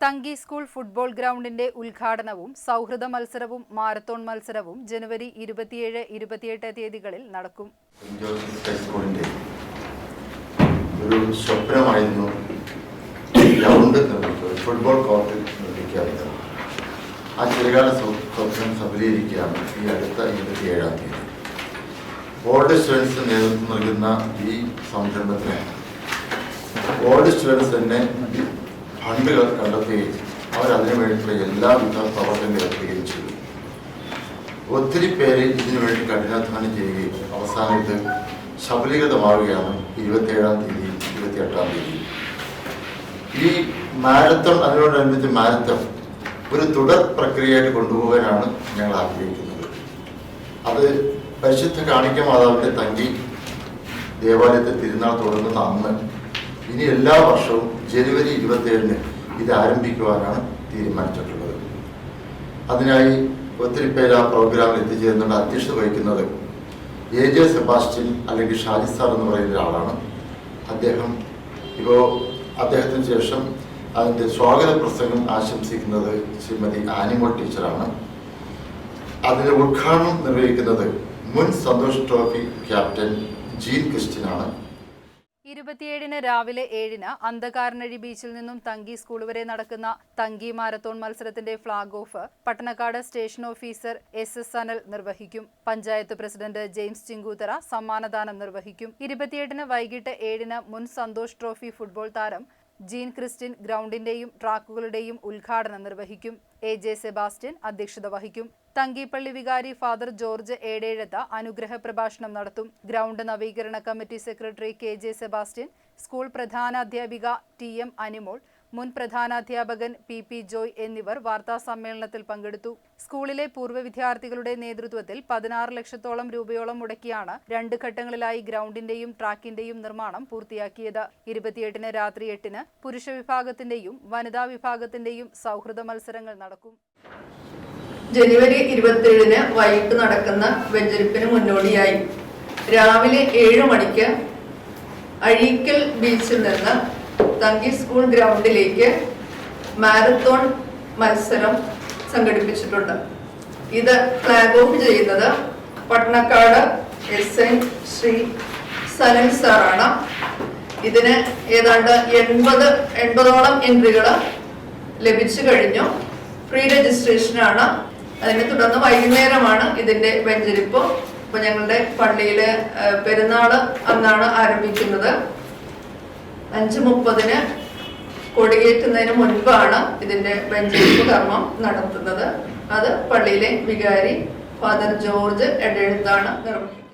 Thanki school football ഗ്രൗണ്ടിന്റെ ഉദ്ഘാടനവും സൗഹൃദ മത്സരവും മാരത്തോൺ മത്സരവും ജനുവരി ഇരുപത്തിയേഴ് ഇരുപത്തിയെട്ട് തീയതികളിൽ നടക്കും. ഒരു സ്വപ്നമായിരുന്നു ഗ്രൗണ്ട് ഫുട്ബോൾ കോർട്ട് നിർമ്മിക്കുക എന്നത് ആ ചെറുകാല സ്വ- സ്വപ്നം സഫലീകരിക്കുകയാണ് ഈ അടുത്ത ഇരുപത്തിയേഴാം തീയതി. ഓൾഡ് സ്റ്റുഡൻസ് നേതൃത്വം നൽകുന്ന ഈ സംരംഭത്തിന് ഓൾഡ് സ്റ്റുഡൻസ് തന്നെ കണ്ടെത്തുകയും അവർ അതിനു വേണ്ടിയിട്ടുള്ള എല്ലാവിധ പ്രവർത്തനം ഏർപ്പെടുകയും ചെയ്തു. ഒത്തിരി പേര് ഇതിനു വേണ്ടി കഠിനാധ്വാനം ചെയ്യുകയും അവസാനത്ത് ഇത് ഇരുപത്തി ഇരുപത്തിയേഴാം തീയതി ഇരുപത്തിയെട്ടാം തീയതി. ഈ മാരത്തൺ അതിനോടനുബന്ധിച്ച് മാരത്തൺ ഒരു തുടർ പ്രക്രിയയായിട്ട് കൊണ്ടുപോകാനാണ് ഞങ്ങൾ ആഗ്രഹിക്കുന്നത്. അത് പരിശുദ്ധ കാണിക്ക മാതാവിന്റെ തങ്കി ദേവാലയത്തെ തിരുനാൾ തുടങ്ങുന്ന അന്ന് ഇനി എല്ലാ വർഷവും ജനുവരി ഇരുപത്തിയേഴിന് ഇത് ആരംഭിക്കുവാനാണ് തീരുമാനിച്ചിട്ടുള്ളത്. അതിനായി ഒത്തിരി പേര് ആ പ്രോഗ്രാമിൽ എത്തിച്ചേരുന്നുണ്ട്. അധ്യക്ഷത വഹിക്കുന്നത് എ ജെ സെബാസ്റ്റ്യൻ അല്ലെങ്കിൽ ഷാജി സാർ എന്ന് പറയുന്ന ഒരാളാണ്. അദ്ദേഹം ഇപ്പോൾ അദ്ദേഹത്തിന് ശേഷം അതിന്റെ സ്വാഗത പ്രസംഗം ആശംസിക്കുന്നത് ശ്രീമതി ആനിമോൾ ടീച്ചറാണ്. അതിന്റെ ഉദ്ഘാടനം നിർവഹിക്കുന്നത് മുൻ സന്തോഷ് ട്രോഫി ക്യാപ്റ്റൻ ജീൻ ക്രിസ്ത്യനാണ് ഇരുപത്തിയേഴിന് രാവിലെ ഏഴിന് അന്ധകാരനഴി ബീച്ചിൽ നിന്നും തങ്കി സ്കൂൾ വരെ നടക്കുന്ന തങ്കി മാരത്തോൺ മത്സരത്തിന്റെ flag off Pattanakkad station officer S S Anal നിർവഹിക്കും. പഞ്ചായത്ത് പ്രസിഡന്റ് ജെയിംസ് ചിങ്കൂത്തറ സമ്മാനദാനം നിർവഹിക്കും. ഇരുപത്തിയെട്ടിന് വൈകിട്ട് ഏഴിന് മുൻ സന്തോഷ് ട്രോഫി ഫുട്ബോൾ താരം ജീൻ ക്രിസ്റ്റിൻ ഗ്രൗണ്ടിന്റെയും ട്രാക്കുകളുടെയും ഉദ്ഘാടനം നിർവഹിക്കും. എ ജെ സെബാസ്റ്റ്യൻ അധ്യക്ഷത വഹിക്കും. തങ്കിപ്പള്ളി വികാരി ഫാദർ ജോർജ് ഏടേഴത്ത അനുഗ്രഹ പ്രഭാഷണം നടത്തും. ഗ്രൗണ്ട് നവീകരണ committee secretary K J Sebastian school പ്രധാനാധ്യാപിക T M Animol മുൻ പ്രധാനാധ്യാപകൻ പി പി ജോയ് എന്നിവർ വാർത്താ സമ്മേളനത്തിൽ പങ്കെടുത്തു. സ്കൂളിലെ പൂർവ വിദ്യാർത്ഥികളുടെ നേതൃത്വത്തിൽ പതിനാറ് ലക്ഷത്തോളം രൂപയോളം മുടക്കിയാണ് രണ്ട് ഘട്ടങ്ങളിലായി ഗ്രൗണ്ടിന്റെയും ട്രാക്കിന്റെയും നിർമ്മാണം പൂർത്തിയാക്കിയത്. ഇരുപത്തിയെട്ടിന് രാത്രി എട്ടിന് പുരുഷ വിഭാഗത്തിന്റെയും വനിതാ വിഭാഗത്തിന്റെയും സൗഹൃദ മത്സരങ്ങൾ നടക്കും. ജനുവരി ഇരുപത്തിയേഴിന് വൈകിട്ട് നടക്കുന്ന വെഞ്ചരിപ്പിന് മുന്നോടിയായി. രാവിലെ ഏഴ് മണിക്ക് അഴീക്കൽ ബീച്ചിൽ നിന്ന് തങ്കി സ്കൂൾ ഗ്രൗണ്ടിലേക്ക് മാരത്തോൺ മത്സരം സംഘടിപ്പിച്ചിട്ടുണ്ട്. ഇത് ഫ്ലാഗ് ഓഫ് ചെയ്യുന്നത് പട്ടണക്കാട് എസ് എൻ ശ്രീ സനൽ സാറാണ് ഇതിന് ഏതാണ്ട് എൺപത് എൺപതോളം എൻട്രികൾ ലഭിച്ചു കഴിഞ്ഞു. ഫ്രീ രജിസ്ട്രേഷനാണ് അതിനെ തുടർന്ന് വൈകുന്നേരമാണ് ഇതിന്റെ വെഞ്ചരിപ്പ്. ഇപ്പൊ ഞങ്ങളുടെ പള്ളിയിലെ പെരുന്നാൾ അന്നാണ് ആരംഭിക്കുന്നത്. അഞ്ച് മുപ്പതിന് കൊടിയേറ്റുന്നതിന് മുൻപാണ് ഇതിന്റെ വെഞ്ചരിപ്പ് കർമ്മം നടത്തുന്നത്. അത് പള്ളിയിലെ വികാരി ഫാദർ ജോർജ് എടെഴുത്താണ് നിർവഹിക്കുന്നത്.